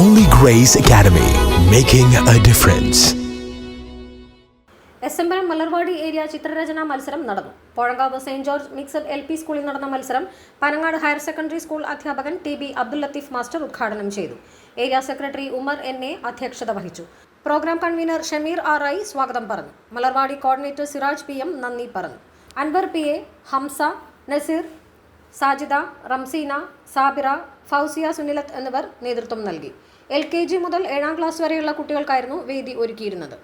Holy Grace Academy, making a difference. S M Puram Malarvadi area ചിത്രരചനാ മത്സരം നടന്നു. Pozhankavu saint George mixed L P സ്കൂളിൽ നടന്ന മത്സരം Panangad higher secondary school അധ്യാപകൻ T B Abdul Latheef master ഉദ്ഘാടനം ചെയ്തു. Area secretary Umar N A അധ്യക്ഷത വഹിച്ചു. Programme convener Shameer R I സ്വാഗതം പറഞ്ഞു. Malarvadi coordinator Siraj P M നന്ദി പറഞ്ഞു. അൻവർ പി എ ഹംസ നസീർ സാജിദ റംസീന സാബിറ ഫൗസിയ സുനിലത്ത് എന്നിവർ നേതൃത്വം നൽകി. എൽ കെ ജി മുതൽ ഏഴാം ക്ലാസ് വരെയുള്ള കുട്ടികൾക്കായിരുന്നു വേദി ഒരുക്കിയിരുന്നത്.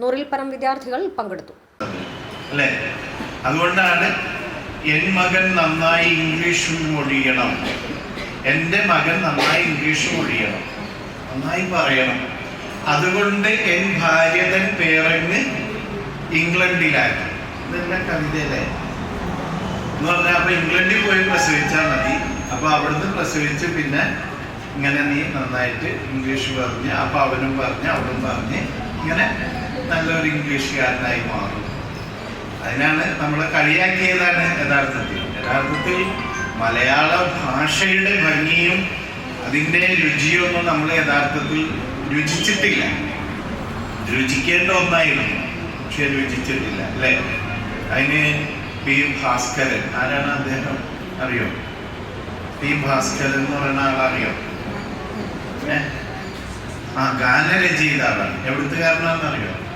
നൂറിൽ പരം വിദ്യാർത്ഥികൾ പങ്കെടുത്തു. അല്ലേ? അതുകൊണ്ടാണ് എൻ മകൻ നന്നായി ഇംഗ്ലീഷ് മൊഴിയണം എന്റെ മകൻ നന്നായി ഇംഗ്ലീഷ് മൊഴിയണം നന്നായി പറയണം. അതുകൊണ്ട് എൻ ഭാര്യതൻ പേരങ്ങ് ഇംഗ്ലണ്ടിലാക്കി. ഇതെല്ലാം കവിതയല്ലേ? എന്ന് പറഞ്ഞാൽ അപ്പൊ ഇംഗ്ലണ്ടിൽ പോയി പ്രസവിച്ചാൽ മതി. അപ്പൊ അവിടുന്ന് പ്രസവിച്ച് പിന്നെ ഇങ്ങനെ നീ നന്നായിട്ട് ഇംഗ്ലീഷ് പറഞ്ഞ് അപ്പൊ അവനും പറഞ്ഞ് അവളും പറഞ്ഞ് ഇങ്ങനെ നല്ലൊരു ഇംഗ്ലീഷുകാരനായി മാറും. അതിനാണ് നമ്മളെ കളിയാക്കിയതാണ് യഥാർത്ഥത്തിൽ. യഥാർത്ഥത്തിൽ മലയാള ഭാഷയുടെ ഭംഗിയും അതിന്റെ രുചിയൊന്നും നമ്മൾ യഥാർത്ഥത്തിൽ രുചിച്ചിട്ടില്ല. രുചിക്കേണ്ട ഒന്നായിരുന്നു പക്ഷെ രുചിച്ചിട്ടില്ല അല്ലേ? അതിന് പി എം ഭാസ്കരൻ. ആരാണ് അദ്ദേഹം? അറിയോ? പി ഭാസ്കരൻ എന്ന് പറയുന്ന ആളറിയോ? ആ ഗാനരചയിതാവാണ്. എവിടുത്തുകാരനാണെന്ന് അറിയോ